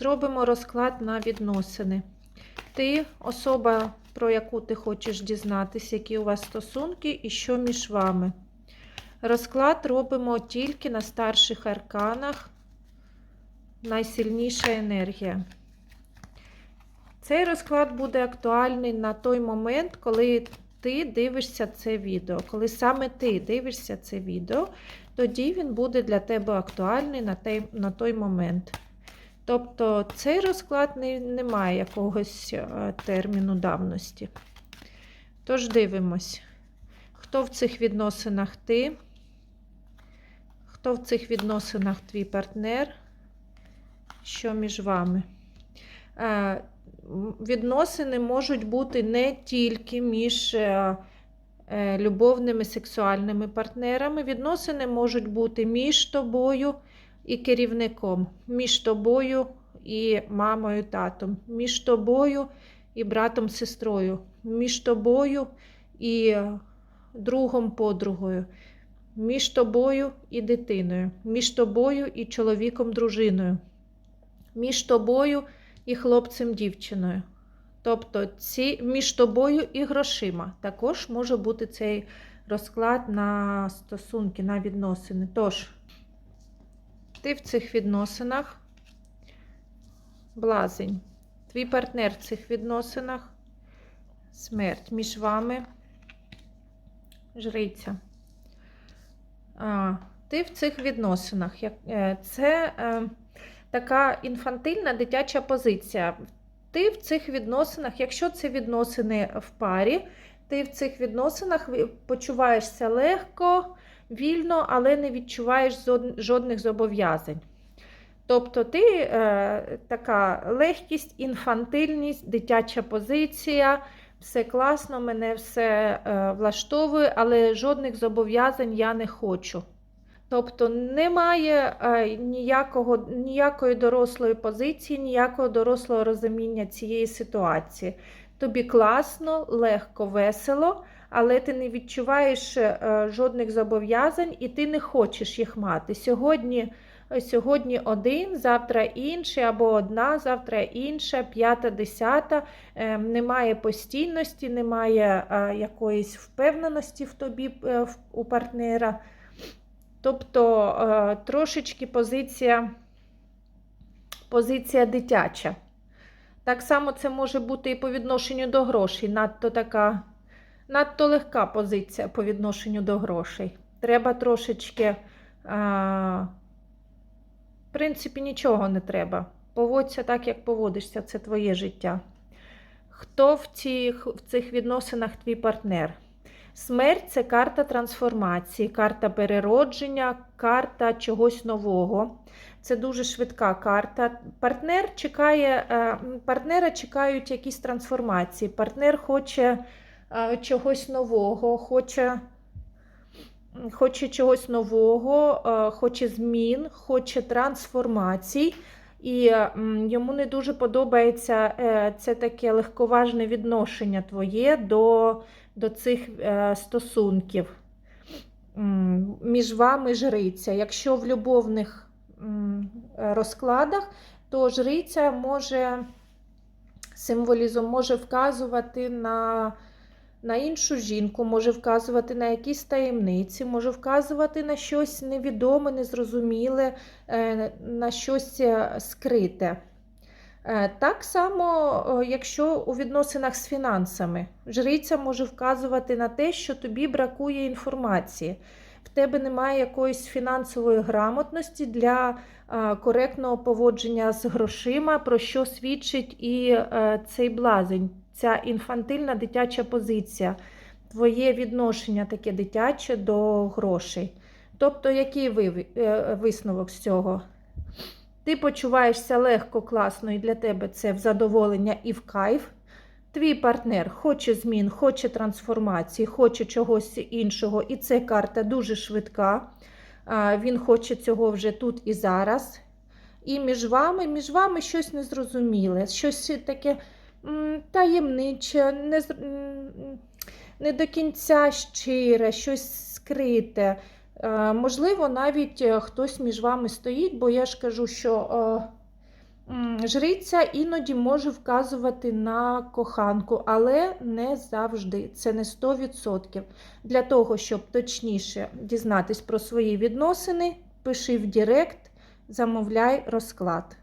зробимо розклад на відносини. Ти особа, про яку ти хочеш дізнатися, які у вас стосунки і що між вами. Розклад робимо тільки на старших арканах. Найсильніша енергія. Цей розклад буде актуальний на той момент, коли ти дивишся це відео. Коли саме ти дивишся це відео, тоді він буде для тебе актуальний на той, момент. Тобто цей розклад не, не має якогось е, терміну давності. Тож дивимось, хто в цих відносинах ти, хто в цих відносинах твій партнер, що між вами. Е, Відносини можуть бути не тільки між е, любовними сексуальними партнерами. Відносини можуть бути між тобою і керівником, між тобою і мамою, татом, між тобою і братом, сестрою, між тобою і другом, подругою, між тобою і дитиною, між тобою і чоловіком, дружиною, між тобою і хлопцем, дівчиною. Тобто ці, між тобою і грошима. Також може бути цей розклад на стосунки, на відносини. Тож, ти в цих відносинах блазень. Твій партнер в цих відносинах смерть між вами жриця. А, Ти в цих відносинах. Е, Це е, така інфантильна дитяча позиція. Ти в цих відносинах, якщо це відносини в парі, ти в цих відносинах почуваєшся легко, вільно, але не відчуваєш жодних зобов'язань. Тобто ти е, така легкість, інфантильність, дитяча позиція, все класно, мене все е, влаштовує, але жодних зобов'язань я не хочу. Тобто немає е, ніякого, ніякої дорослої позиції, ніякого дорослого розуміння цієї ситуації. Тобі класно, легко, весело, але ти не відчуваєш е, жодних зобов'язань і ти не хочеш їх мати. Сьогодні, сьогодні один, завтра інший, або одна, завтра інша, п'ята, десята. Е, Немає постійності, немає е, якоїсь впевненості в тобі е, у партнера. Тобто е, трошечки позиція, позиція дитяча. Так само це може бути і по відношенню до грошей. Надто така, надто легка позиція по відношенню до грошей. Треба трошечки, е, в принципі, нічого не треба. Поводься так, як поводишся, це твоє життя. Хто в цих, в цих відносинах твій партнер? Смерть це карта трансформації, карта переродження, карта чогось нового. Це дуже швидка карта. Партнер чекає, е, партнера чекають якісь трансформації. Партнер хоче е, чогось нового, хоче, хоче чогось нового, е, хоче змін, хоче трансформацій. І йому не дуже подобається це таке легковажне відношення твоє до до цих е, стосунків між вами жриця. Якщо в любовних розкладах, то жриця може символізм може вказувати на, на іншу жінку, може вказувати на якісь таємниці, може вказувати на щось невідоме, незрозуміле, е, на щось е, скрите. Е, Так само, е, якщо у відносинах з фінансами, жриця може вказувати на те, що тобі бракує інформації. В тебе немає якоїсь фінансової грамотності для е, коректного поводження з грошима, про що свідчить і цей блазень, ця інфантильна дитяча позиція, твоє відношення таке дитяче до грошей. Тобто, який ви- висновок з цього? Ти почуваєшся легко, класно, і для тебе це в задоволення і в кайф. Твій партнер хоче змін, хоче трансформації, хоче чогось іншого, і це карта дуже швидка. Він хоче цього вже тут і зараз. І між вами, між вами щось незрозуміле, щось таке таємниче, не, не до кінця щире, щось скрите. Е, Можливо, навіть е, хтось між вами стоїть, бо я ж кажу, що е, Жриця іноді може вказувати на коханку, але не завжди. Це не 100%. Для того, щоб точніше дізнатись про свої відносини, пиши в Директ, замовляй розклад.